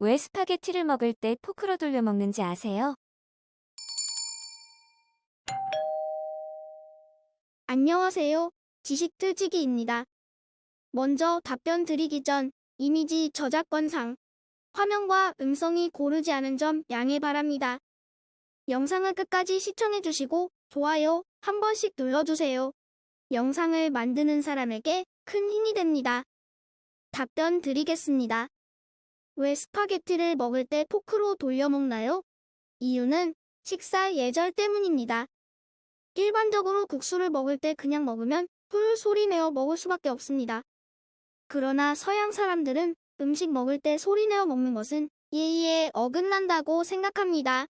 왜 스파게티를 먹을 때 포크로 돌려 먹는지 아세요? 안녕하세요. 지식틀지기입니다. 먼저 답변 드리기 전 이미지 저작권상 화면과 음성이 고르지 않은 점 양해 바랍니다. 영상을 끝까지 시청해주시고 좋아요 한 번씩 눌러주세요. 영상을 만드는 사람에게 큰 힘이 됩니다. 답변 드리겠습니다. 왜 스파게티를 먹을 때 포크로 돌려 먹나요? 이유는 식사 예절 때문입니다. 일반적으로 국수를 먹을 때 그냥 먹으면 훌 소리 내어 먹을 수밖에 없습니다. 그러나 서양 사람들은 음식 먹을 때 소리 내어 먹는 것은 예의에 어긋난다고 생각합니다.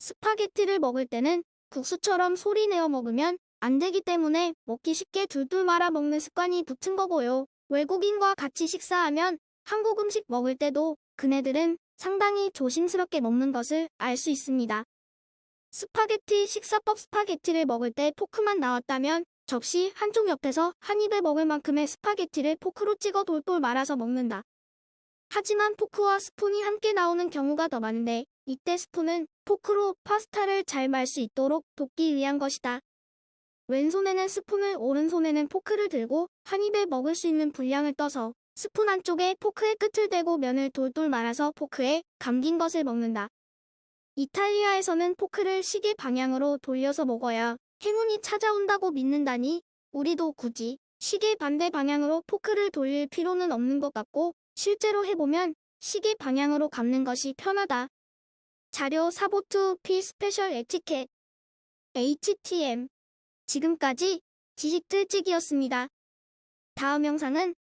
스파게티를 먹을 때는 국수처럼 소리 내어 먹으면 안 되기 때문에 먹기 쉽게 둘둘 말아 먹는 습관이 붙은 거고요. 외국인과 같이 식사하면 한국 음식 먹을 때도 그네들은 상당히 조심스럽게 먹는 것을 알 수 있습니다. 스파게티 식사법 스파게티를 먹을 때 포크만 나왔다면 접시 한쪽 옆에서 한 입에 먹을 만큼의 스파게티를 포크로 찍어 돌돌 말아서 먹는다. 하지만 포크와 스푼이 함께 나오는 경우가 더 많은데 이때 스푼은 포크로 파스타를 잘 말 수 있도록 돕기 위한 것이다. 왼손에는 스푼을 오른손에는 포크를 들고 한 입에 먹을 수 있는 분량을 떠서 스푼 한쪽에 포크의 끝을 대고 면을 돌돌 말아서 포크에 감긴 것을 먹는다. 이탈리아에서는 포크를 시계 방향으로 돌려서 먹어야 행운이 찾아온다고 믿는다니 우리도 굳이 시계 반대 방향으로 포크를 돌릴 필요는 없는 것 같고 실제로 해보면 시계 방향으로 감는 것이 편하다. 자료 사보투 P 스페셜 에티켓 HTM 지금까지 지식틀찍이었습니다. 다음 영상은